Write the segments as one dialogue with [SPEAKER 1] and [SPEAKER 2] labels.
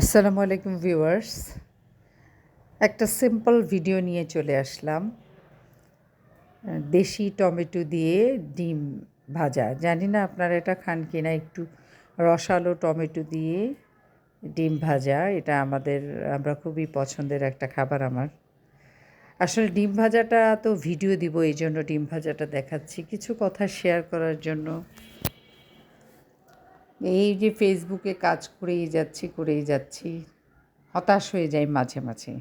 [SPEAKER 1] আসসালামু আলাইকুম ভিউয়ার্স। একটা সিম্পল ভিডিও নিয়ে চলে আসলাম। দেশি টমেটো দিয়ে ডিম ভাজা। জানি না আপনারা এটা খান কিনা, একটু রসালো টমেটো দিয়ে ডিম ভাজা, এটা আমাদের, আমরা খুবই পছন্দের একটা খাবার আমার। আসলে ডিম ভাজাটা তো ভিডিও দিব, এই জন্য ডিম ভাজাটা দেখাচ্ছি। কিছু কথা শেয়ার করার জন্য এই যে ফেসবুকে কাজ করেই যাচ্ছি করেই যাচ্ছি, হতাশ হয়ে যাই মাঝে মাঝে।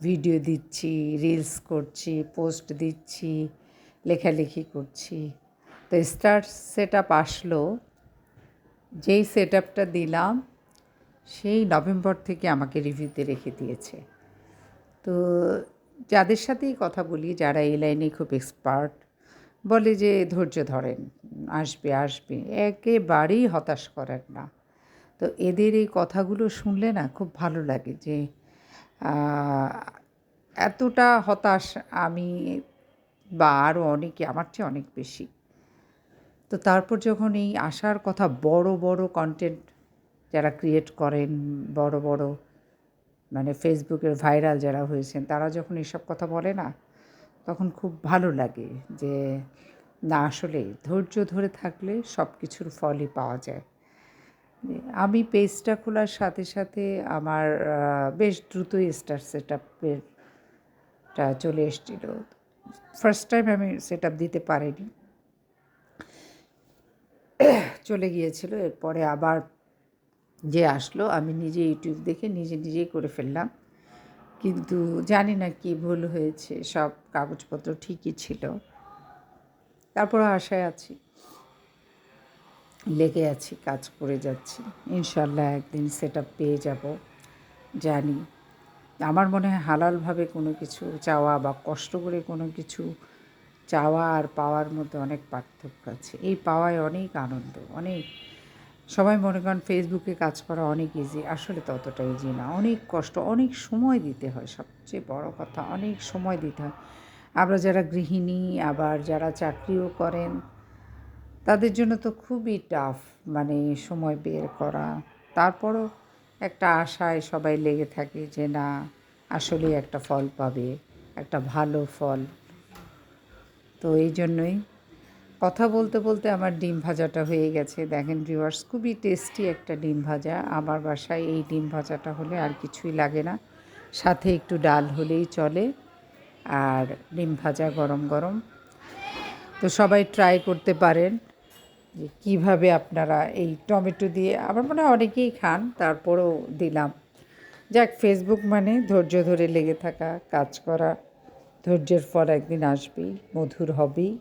[SPEAKER 1] ভিডিও দিচ্ছি রিলস করছি পোস্ট দিচ্ছি, লেখালেখি করছি। তো স্টার্ট সেট আপ আসলো, যেই সেট আপটা দিলাম, সেই নভেম্বর থেকে আমাকে রিভিউতে রেখে দিয়েছে। তো যাদের সাথেই কথা বলি, যারা এই লাইনে খুব এক্সপার্ট বলে যে, ধৈর্য ধরেন, আসবে আসবে। একেবারেই হতাশ করেন না। তো এদের এই কথাগুলো শুনলে না খুব ভালো লাগে যে এতটা হতাশ আমি বা আরও অনেকে, আমার চেয়ে অনেক বেশি। তো তারপর যখন এই আসার কথা বড় বড় কন্টেন্ট যারা ক্রিয়েট করেন, বড় বড় মানে ফেসবুকের ভাইরাল যারা হয়েছেন, তারা যখন এসব কথা বলে না তখন খুব ভালো লাগে যে, না, আসলে ধৈর্য ধরে থাকলে সব কিছুর ফলই পাওয়া যায়। আমি পেজটা খোলার সাথে সাথে আমার বেশ দ্রুতই স্টার সেট আপেরটা চলে এসেছিল। ফার্স্ট টাইম আমি সেট আপ দিতে পারিনি। চলে গিয়েছিল, এরপরে আবার যে আসলো, আমি নিজে ইউটিউব দেখে নিজে নিজেই করে ফেললাম। কিন্তু জানি না কি ভুল হয়েছে, সব কাগজপত্র ঠিকই ছিল। তারপরও আশায় আছি। লেগে আছি, কাজ করে যাচ্ছি। ইনশাল্লাহ একদিন সেটা পেয়ে যাব, জানি। আমার মনে হয় হালালভাবে কোনো কিছু চাওয়া বা কষ্ট করে কোনো কিছু চাওয়া আর পাওয়ার মধ্যে অনেক পার্থক্য আছে। এই পাওয়ায় অনেক আনন্দ, অনেক সবাই মনে করেন ফেসবুকে কাজ করা অনেক ইজি আসলে ততটা ইজি না। অনেক কষ্ট, অনেক সময় দিতে হয়, সবচেয়ে বড় কথা অনেক সময় দিতে হয়। আমরা যারা গৃহিণী, আবার যারা চাকরিও করেন, তাদের জন্য তো খুবই টাফ মানে সময় বের করা। তারপরও একটা আশায় সবাই লেগে থাকে যে, না আসলে একটা ফল পাবে, একটা ভালো ফল। তো এই জন্যই কথা বলতে বলতে আমার ডিম ভাজাটা হয়ে গেছে। দেখেন ভিউয়ার্স খুবই টেস্টি একটা ডিম ভাজা। আমার বাসায় এই ডিম ভাজাটা হলে আর কিছুই লাগে না। সাথে একটু ডাল হলেই চলে। আর ডিম ভাজা গরম গরম। তো সবাই ট্রাই করতে পারেন যে কীভাবে আপনারা এই টমেটো দিয়ে, আমার মনে হয় অনেকেই খান, তারপরেও দিলাম। যাক ফেসবুক মানে ধৈর্য ধরে লেগে থাকা, কাজ করা, ধৈর্যের ফল একদিন আসবেই, মধুর হবেই।